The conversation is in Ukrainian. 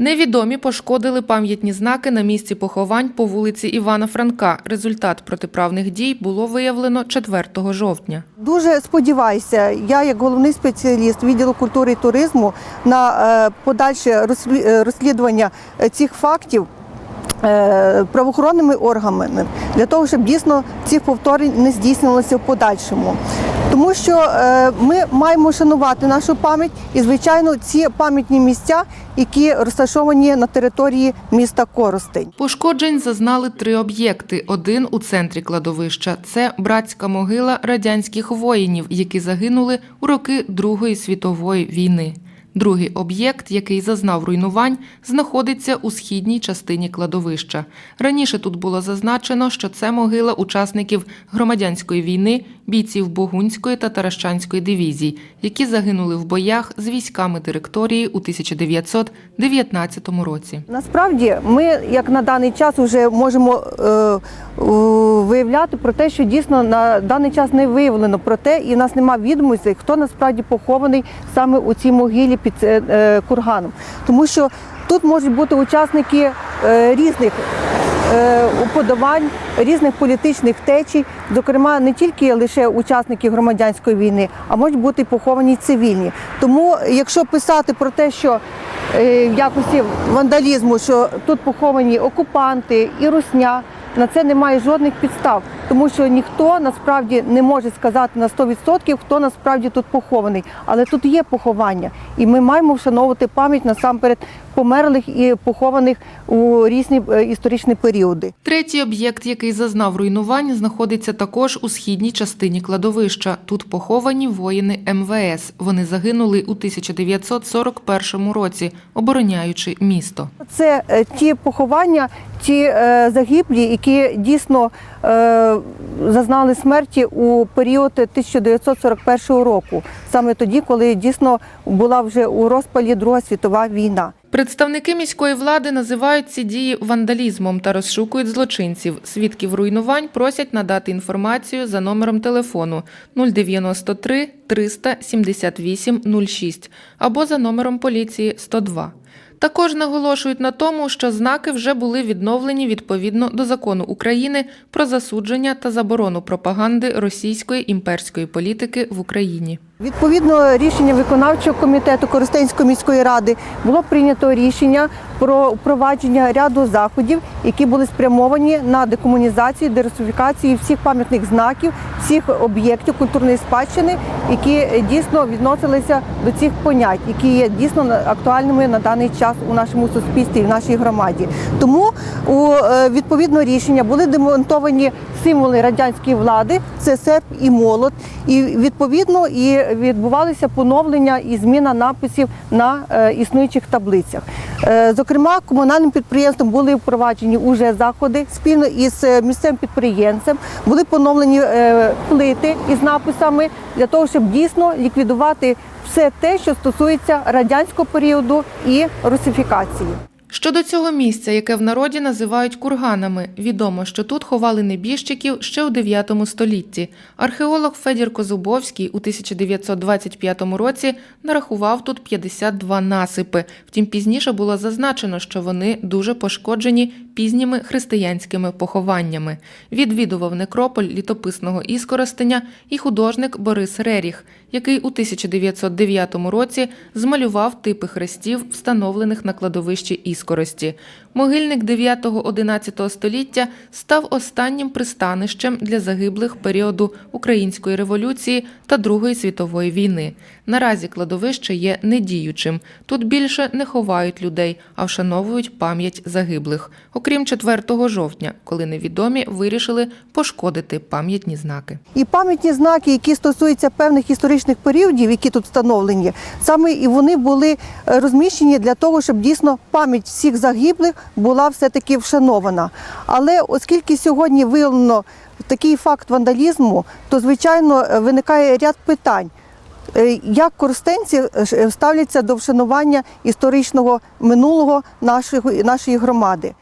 Невідомі пошкодили пам'ятні знаки на місці поховань по вулиці Івана Франка. Результат протиправних дій було виявлено 4 жовтня. Дуже сподіваюся, я як головний спеціаліст відділу культури і туризму на е, подальше е, розслідування е, цих фактів. Правоохоронними органами для того, щоб дійсно цих повторень не здійснилося в подальшому, тому що е, ми маємо шанувати нашу пам'ять і, звичайно, ці пам'ятні місця, які розташовані на території міста Коростень. Пошкоджень зазнали три об'єкти. Один у центрі кладовища це братська могила радянських воїнів, які загинули у роки Другої світової війни. Другий об'єкт, який зазнав руйнувань, знаходиться у східній частині кладовища. Раніше тут було зазначено, що це могила учасників громадянської війни, бійців Богунської та Таращанської дивізій, які загинули в боях з військами директорії у 1919 році. Насправді, ми, як на даний час, вже можемо е, е, виявляти про те, що дійсно на даний час не виявлено про те, і в нас немає відомостей, хто насправді похований саме у цій могилі під е, е, курганом. Тому що тут можуть бути учасники е, різних уподобань, різних політичних течій, зокрема, не тільки лише учасники громадянської війни, а можуть бути поховані цивільні. Тому, якщо писати про те, що в якості вандалізму, що тут поховані окупанти і русня. На це немає жодних підстав, тому що ніхто насправді не може сказати на 100%, хто насправді тут похований. Але тут є поховання, і ми маємо вшановувати пам'ять насамперед померлих і похованих у різні е, історичні періоди. Третій об'єкт, який зазнав руйнувань, знаходиться також у східній частині кладовища. Тут поховані воїни МВС. Вони загинули у 1941 році, обороняючи місто. Це е, ті поховання, ті е, загиблі, які дійсно зазнали смерті у період 1941 року, саме тоді, коли дійсно була вже у розпалі Друга світова війна. Представники міської влади називають ці дії вандалізмом та розшукують злочинців. Свідків руйнувань просять надати інформацію за номером телефону 093 378 06 або за номером поліції 102. Також наголошують на тому, що знаки вже були відновлені відповідно до закону України про засудження та заборону пропаганди російської імперської політики в Україні. Відповідно рішення виконавчого комітету Коростенської міської ради було прийнято рішення про впровадження ряду заходів, які були спрямовані на декомунізацію, дерусифікацію всіх пам'ятних знаків, всіх об'єктів культурної спадщини, які дійсно відносилися до цих понять, які є дійсно актуальними на даний час у нашому суспільстві і в нашій громаді. Тому у е, відповідно рішення були демонтовані символи радянської влади, це серп і молот, і відповідно і відбувалися поновлення і зміна написів на е, існуючих таблицях. Е, Зокрема, комунальним підприємством були впроваджені уже заходи спільно із місцевим підприємцем, були поновлені плити із написами для того, щоб дійсно ліквідувати все те, що стосується радянського періоду і русифікації. Щодо цього місця, яке в народі називають курганами, відомо, що тут ховали небіжчиків ще у 9 столітті. Археолог Федір Козубовський у 1925 році нарахував тут 52 насипи. Втім, пізніше було зазначено, що вони дуже пошкоджені пізніми християнськими похованнями. Відвідував некрополь літописного іскоростеня і художник Борис Реріх, який у 1909 році змалював типи хрестів, встановлених на кладовищі іскорості. Могильник 9-11 століття став останнім пристанищем для загиблих періоду Української революції та Другої світової війни. Наразі кладовище є недіючим. Тут більше не ховають людей, а вшановують пам'ять загиблих. Окрім 4 жовтня, коли невідомі вирішили пошкодити пам'ятні знаки. І пам'ятні знаки, які стосуються певних історичних періодів, які тут встановлені, саме і вони були е, розміщені для того, щоб дійсно пам'ять всіх загиблих була все-таки вшанована. Але оскільки сьогодні виявлено такий факт вандалізму, то звичайно е, виникає ряд питань. Е, Як користенці ставляться до вшанування історичного минулого нашої громади?